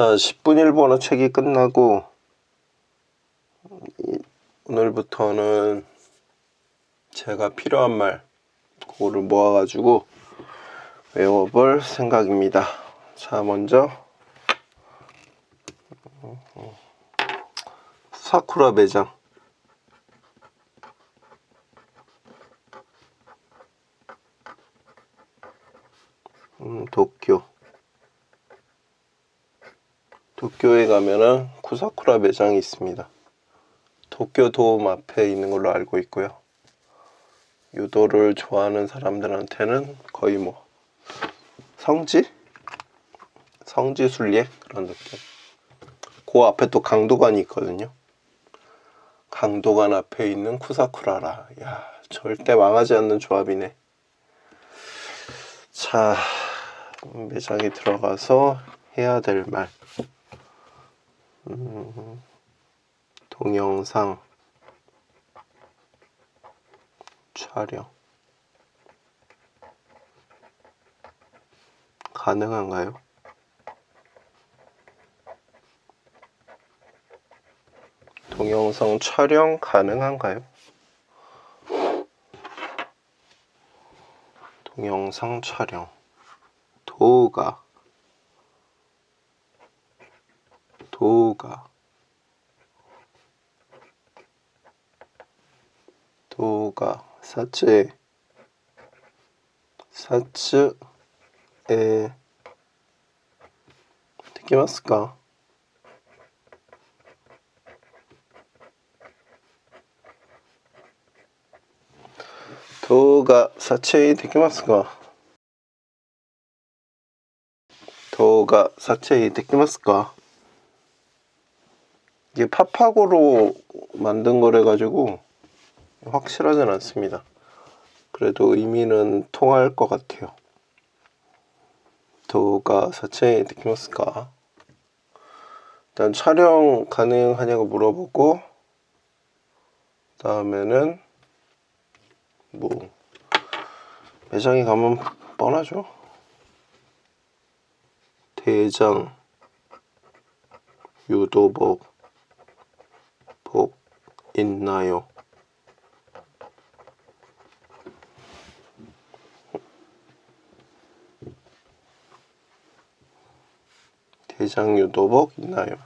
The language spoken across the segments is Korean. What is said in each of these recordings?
자, 10분 일본어 책이 끝나고 이- 오늘부터는 제가 필요한 말 그거를 모아가지고 외워볼 생각입니다. 자, 먼저 사쿠라 매장 음, 도쿄 도쿄에 가면은 쿠사쿠라 매장이 있습니다. 도쿄 도움 앞에 있는 걸로 알고 있고요. 유도를 좋아하는 사람들한테는 거의 뭐 성지? 성지 순례 그런 느낌. 그 앞에 또 강도관이 있거든요. 강도관 앞에 있는 쿠사쿠라라. 야, 절대 망하지 않는 조합이네. 자, 매장에 들어가서 해야 될 말. 음, 동영상 촬영 가능한가요? 동영상 촬영 가능한가요? 동영상 촬영 도가 動画か。そ撮影。さち。さ。え、できますか？動画撮影できますか？動画撮影できますか？ 이게 팝하고로 만든 거래 가지고 확실하진 않습니다. 그래도 의미는 통할 것 같아요. 도가 사체 되키마스까? 일단 촬영 가능하냐고 물어보고 다음에는 뭐 매장에 가면 뻔하죠. 대장 유도복 복 있나요? 대장 유도복 있나요?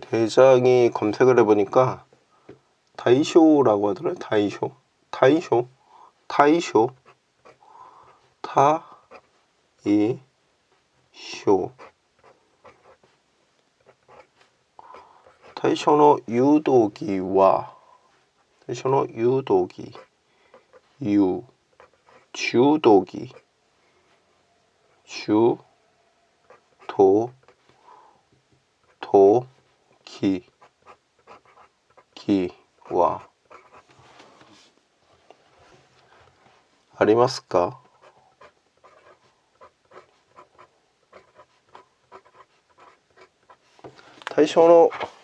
대장이 검색을 해보니까 다이쇼라고 하더라고요. 다이쇼. 다이쇼. 다이쇼. 타 이 쇼. 最初の誘導義は、最初の誘導言、誘、中道器、中、と、と、き、きは、ありますか？最初の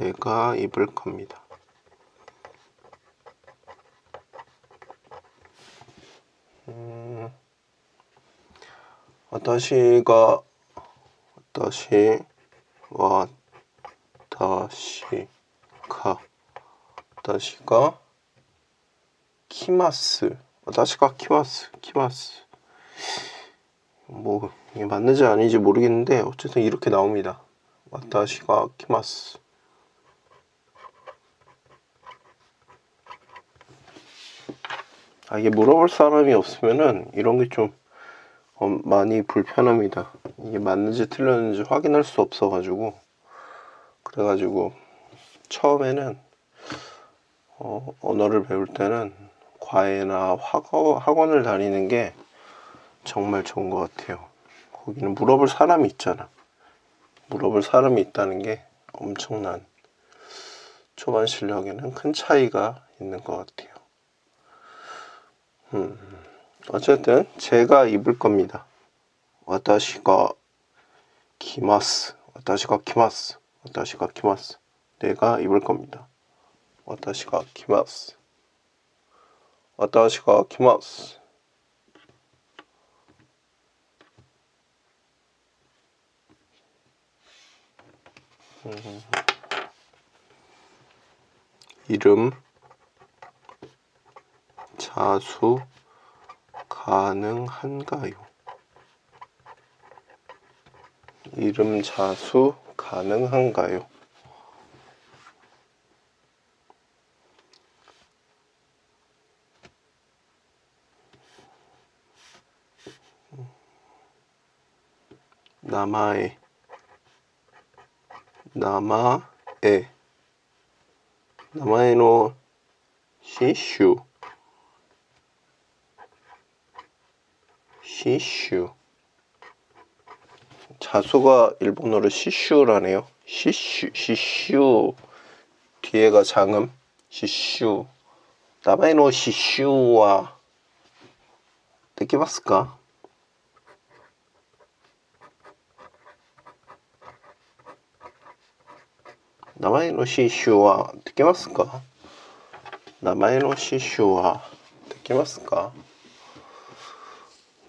제가 입을 겁니다. 음, 私が 다시 와 다시 가 다시가 키마스 다시가 키마스 키마스 뭐 이게 맞는지 아닌지 모르겠는데 어쨌든 이렇게 나옵니다. 다시가 키마스 아 이게 물어볼 사람이 없으면은 이런 게좀 어, 많이 불편합니다. 이게 맞는지 틀렸는지 확인할 수 없어가지고 그래가지고 처음에는 어, 언어를 배울 때는 과외나 학원, 학원을 다니는 게 정말 좋은 것 같아요. 거기는 물어볼 사람이 있잖아. 물어볼 사람이 있다는 게 엄청난 초반 실력에는 큰 차이가 있는 것 같아요. 음, 어쨌든 제가 입을 겁니다. 私が来ます.私が来ます.私が来ます. 내가 입을 겁니다. 私が来ます.私が来ます. 음. 이름 자수 가능한가요? 이름 자수 가능한가요? 남아의 노 시슈 시슈. 자수가 일본어로 시슈라네요. 시슈 시슈. 뒤에가 장음. 시슈. 나메노 시슈와. 느끼봤을까? 나마이노 시슈와. 느끼봤을까? 나마이노 시슈와. 느끼봤을까?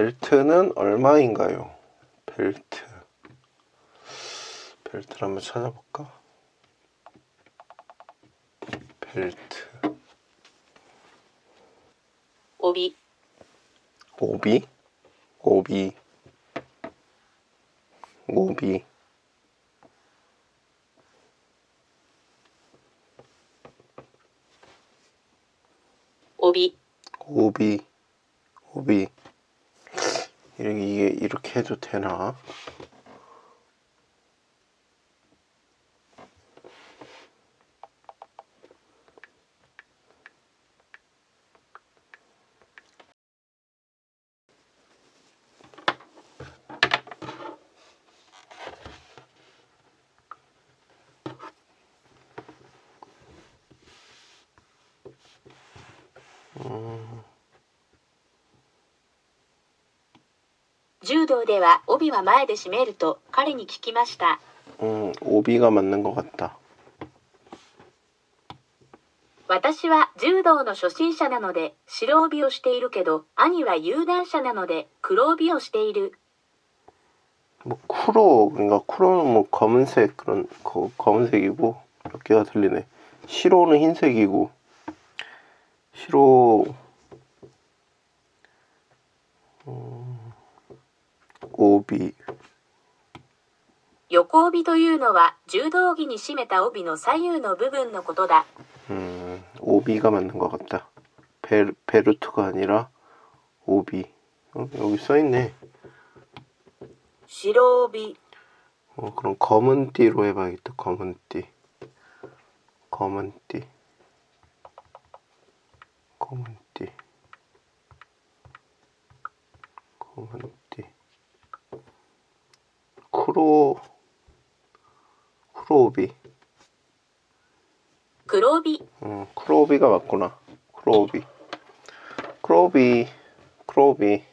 벨트는 얼마인가요? 벨트. 벨트를 한번 찾아볼까? 벨트. 帯 오비? 오비. 오비.帯 오비. 오비. 이렇게, 이게 이렇게 해도 되나? 음, 柔道では帯は前で締めると彼に聞きました 음, 오비가 맞는 것 같다. 私は柔道の初心者なので白帯をしているけど兄は有段者なので黒帯をしている 뭐 쿠로 그러니까 쿠로는 뭐 검은색 그런 거, 검은색이고 몇 개가 들리네. 시로는 흰색이고 시로 음, 오비 横帯というのは柔道着に締めた帯の左右の部分のことだ 음, 오비가 맞는 것 같다. 베, 베르트가 아니라 오비. 어, 여기 써있네. 白帯 어, 그럼 검은 띠로 해봐야겠다. 검은 띠. 검은 띠. 검은 띠. 검은 띠. 크로 크로비. 黒帯 음, 크로비가 맞구나. 크로비. 크로비. 크로비.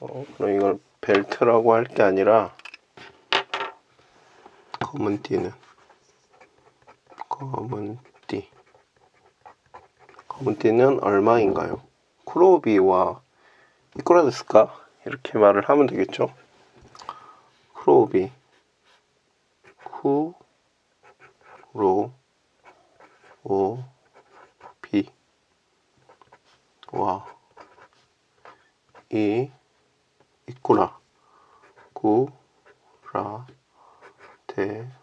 어, 그럼 이걸 벨트라고 할 게 아니라 검은 띠는 검은 띠. 검은 띠는 얼마인가요? 크로비와 이거라 됐을까? 이렇게 말을 하면 되겠죠? 크로비. 쿠 로, 오, 비, 와, 이, 이꾸라 구라 데스까.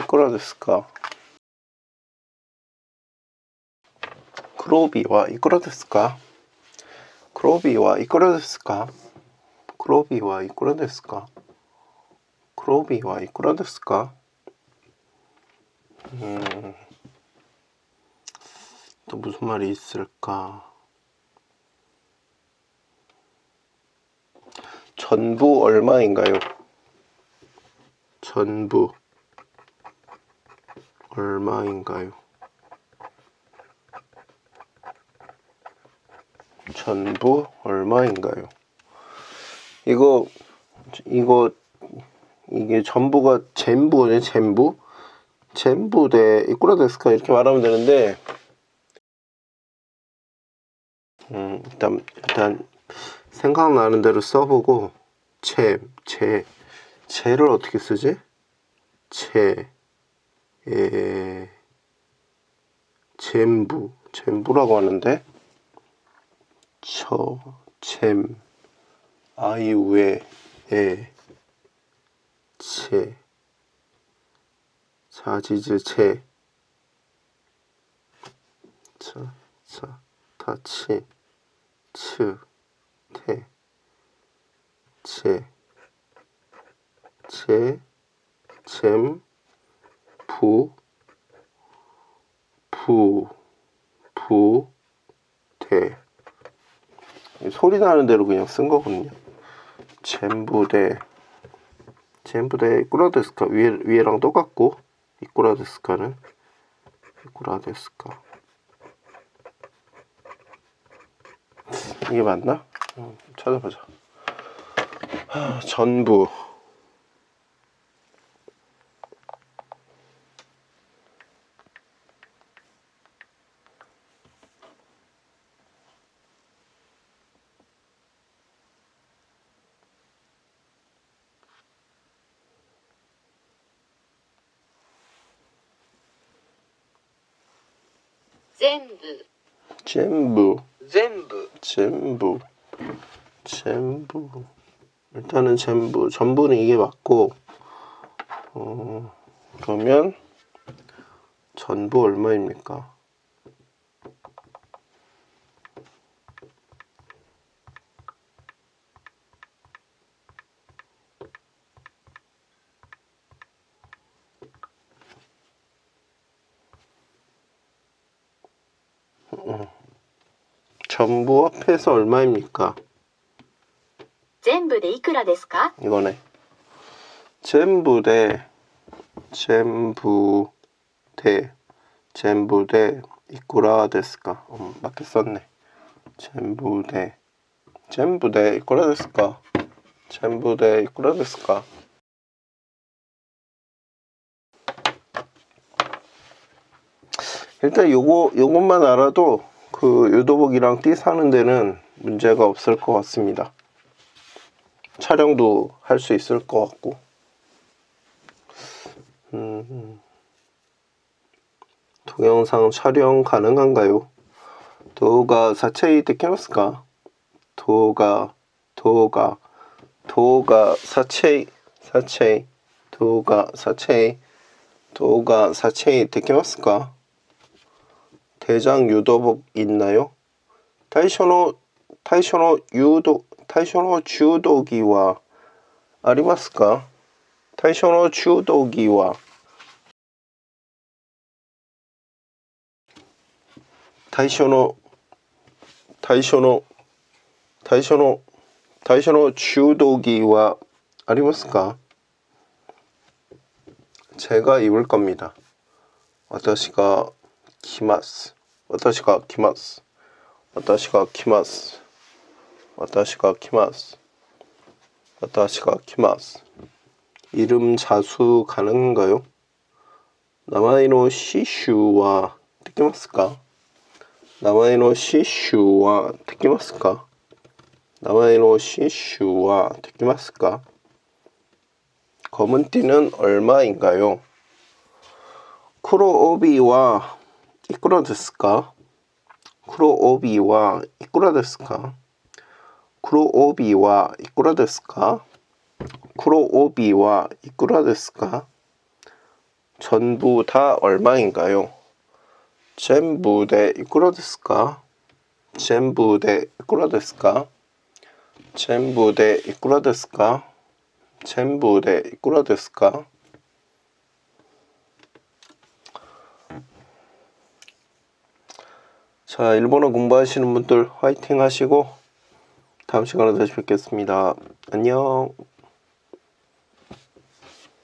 이꾸라 데스까? 크로비와 이꾸라 데스까? 데 크로비와 이꾸라 데스까 크로비와 이꾸라 데스까 음, 또 무슨 말이 있을까? 전부 얼마인가요? 전부 얼마인가요? 전부 얼마인가요? 이거 이거 이게 전부가 전부네 전부 전부 대 이꾸라 데스까 이렇게 말하면 되는데 음, 일단 일단 생각나는 대로 써보고 채, 채, 채를 어떻게 쓰지? 채, 에, 잼부, 잼부라고 하는데 처, 잼, 아이우에, 에, 채, 자지즈 채, 자, 자, 다치, 츠, 태, 제, 제, 잼, 부, 부, 부, 대. 소리 나는 대로 그냥 쓴 거거든요. 잼부대, 잼부대 이꾸라데스카 위에 위에랑 똑같고 이꾸라데스카는 이꾸라데스카. 이게 맞나? 음, 찾아보자. 하, 전부. 젠부 전부. 전부. 전부. 일단은 전부. 전부는 이게 맞고, 어, 그러면, 전부 얼마입니까? 전부 합해서 얼마입니까? 全部でいくらですか 이거네. 전부 대 전부 대 전부 대 이꾸라 데스까? 음, 맞게 썼네. 전부 대 전부 대 이꾸라 데스까? 전부 대 이꾸라 데스까? 일단 요거 요것만 알아도 그 유도복이랑 띠 사는 데는 문제가 없을 것 같습니다. 촬영도 할 수 있을 것 같고. 음, 동영상 촬영 가능한가요? 도가 사체이 되키마스까? 도가 도가 도가 사체이 사체이 도가 사체이 도가 사체이 되키마스까? 대장 유도복 있나요? 타이쇼노 타이쇼노 유도 타이쇼노 주도기와 아리마스까? 타이쇼노 주도기와 타이쇼노 타이쇼노 타이쇼노 타이쇼노 주도기와 아리마스까? 제가 입을 겁니다. 私が来ます。私が来ます。私が来ます。私が来ます。私が来ます。 이름 자수 가능한가요? 나마이노 시슈와 되키마스까? 나마이노 시슈와 되키마스까? 나마이노 시슈와 되키마스까? 검은 띠는 얼마인가요? 쿠로오비와 데스까? 쿠로오비와 이쿠라 데스까? 쿠로오비와 이쿠라 데스까? 전부 다 얼마인가요? 전부 대 이쿠라 데스까? 전부 대 이쿠라 데스까? 전부 대 이쿠라 데스까? 전부 대 이쿠라 데스까? 자, 일본어 공부하시는 분들 화이팅 하시고 다음 시간에 다시 뵙겠습니다. 안녕.